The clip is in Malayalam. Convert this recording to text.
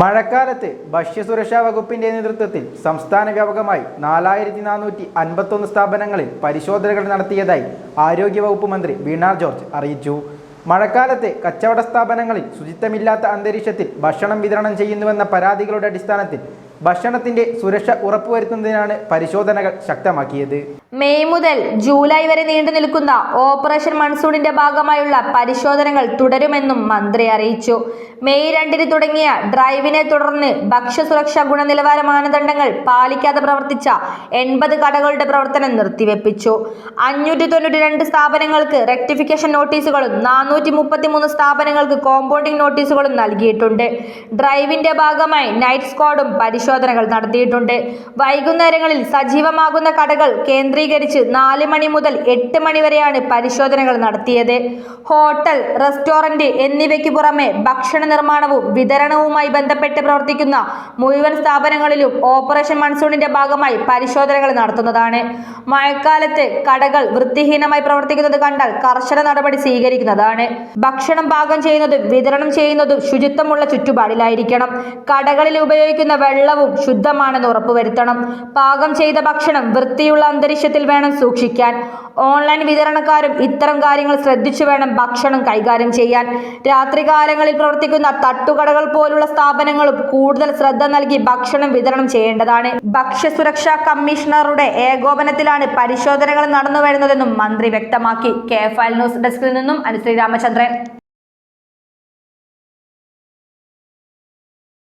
മഴക്കാലത്ത് ഭക്ഷ്യസുരക്ഷാ വകുപ്പിന്റെ നേതൃത്വത്തിൽ സംസ്ഥാന വ്യാപകമായി നാലായിരത്തി നാനൂറ്റി അൻപത്തൊന്ന് സ്ഥാപനങ്ങളിൽ പരിശോധനകൾ നടത്തിയതായി ആരോഗ്യവകുപ്പ് മന്ത്രി വീണ ജോർജ് അറിയിച്ചു. മഴക്കാലത്ത് കച്ചവട സ്ഥാപനങ്ങളിൽ ശുചിത്വമില്ലാത്ത അന്തരീക്ഷത്തിൽ ഭക്ഷണം വിതരണം ചെയ്യുന്നുവെന്ന പരാതികളുടെ അടിസ്ഥാനത്തിൽ ഭക്ഷണത്തിന്റെ സുരക്ഷ ഉറപ്പുവരുത്തുന്നതിനാണ് പരിശോധനകൾ ശക്തമാക്കിയത്. മെയ് മുതൽ ജൂലൈ വരെ നീണ്ടു നിൽക്കുന്ന ഓപ്പറേഷൻ മൺസൂണിന്റെ ഭാഗമായുള്ള പരിശോധനകൾ തുടരുമെന്നും മന്ത്രി അറിയിച്ചു. മെയ് രണ്ടിന് തുടങ്ങിയ ഡ്രൈവിനെ തുടർന്ന് ഭക്ഷ്യസുരക്ഷാ ഗുണനിലവാര മാനദണ്ഡങ്ങൾ പാലിക്കാതെ പ്രവർത്തിച്ച എൺപത് കടകളുടെ പ്രവർത്തനം നിർത്തിവെപ്പിച്ചു. അഞ്ഞൂറ്റി തൊണ്ണൂറ്റി രണ്ട് സ്ഥാപനങ്ങൾക്ക് റെക്ടിഫിക്കേഷൻ നോട്ടീസുകളും നാനൂറ്റി മുപ്പത്തി മൂന്ന് സ്ഥാപനങ്ങൾക്ക് കോമ്പൗണ്ടിംഗ് നോട്ടീസുകളും നൽകിയിട്ടുണ്ട്. ഡ്രൈവിന്റെ ഭാഗമായി നൈറ്റ് സ്ക്വാഡും പരിശോധനകൾ നടത്തിയിട്ടുണ്ട്. വൈകുന്നേരങ്ങളിൽ സജീവമാകുന്ന കടകൾ കേന്ദ്രീകരിച്ച് നാല് മണി മുതൽ എട്ട് മണി വരെയാണ് പരിശോധനകൾ നടത്തിയത്. ഹോട്ടൽ റെസ്റ്റോറന്റ് എന്നിവയ്ക്ക് പുറമെ ഭക്ഷണ നിർമ്മാണവും വിതരണവുമായി ബന്ധപ്പെട്ട് പ്രവർത്തിക്കുന്ന മുഴുവൻ സ്ഥാപനങ്ങളിലും ഓപ്പറേഷൻ മൺസൂണിന്റെ ഭാഗമായി പരിശോധനകൾ നടത്തുന്നതാണ്. മഴക്കാലത്ത് കടകൾ വൃത്തിഹീനമായി പ്രവർത്തിക്കുന്നത് കണ്ടാൽ കർശന നടപടി സ്വീകരിക്കുന്നതാണ്. ഭക്ഷണം പാകം ചെയ്യുന്നതും വിതരണം ചെയ്യുന്നതും ശുചിത്വമുള്ള ചുറ്റുപാടിലായിരിക്കണം. കടകളിൽ ഉപയോഗിക്കുന്ന വെള്ളവും ശുദ്ധമാണെന്ന് ഉറപ്പുവരുത്തണം. പാകം ചെയ്ത ഭക്ഷണം വൃത്തിയുള്ള അന്തരീക്ഷത്തിൽ വേണം സൂക്ഷിക്കാൻ. ഓൺലൈൻ വിതരണക്കാരും ഇത്തരം കാര്യങ്ങൾ ശ്രദ്ധിച്ചു വേണം ഭക്ഷണം കൈകാര്യം ചെയ്യാൻ. രാത്രികാലങ്ങളിൽ പ്രവർത്തിക്കുന്ന തട്ടുകടകൾ പോലുള്ള സ്ഥാപനങ്ങളും കൂടുതൽ ശ്രദ്ധ നൽകി ഭക്ഷണം വിതരണം ചെയ്യേണ്ടതാണ്. ഭക്ഷ്യസുരക്ഷാ കമ്മീഷണറുടെ ഏകോപനത്തിലാണ് പരിശോധനകൾ നടന്നു വരുന്നതെന്നും മന്ത്രി വ്യക്തമാക്കി. കെ ഫയൽ ന്യൂസ് ഡെസ്കിൽ നിന്നും അനുശ്രീ രാമചന്ദ്രൻ.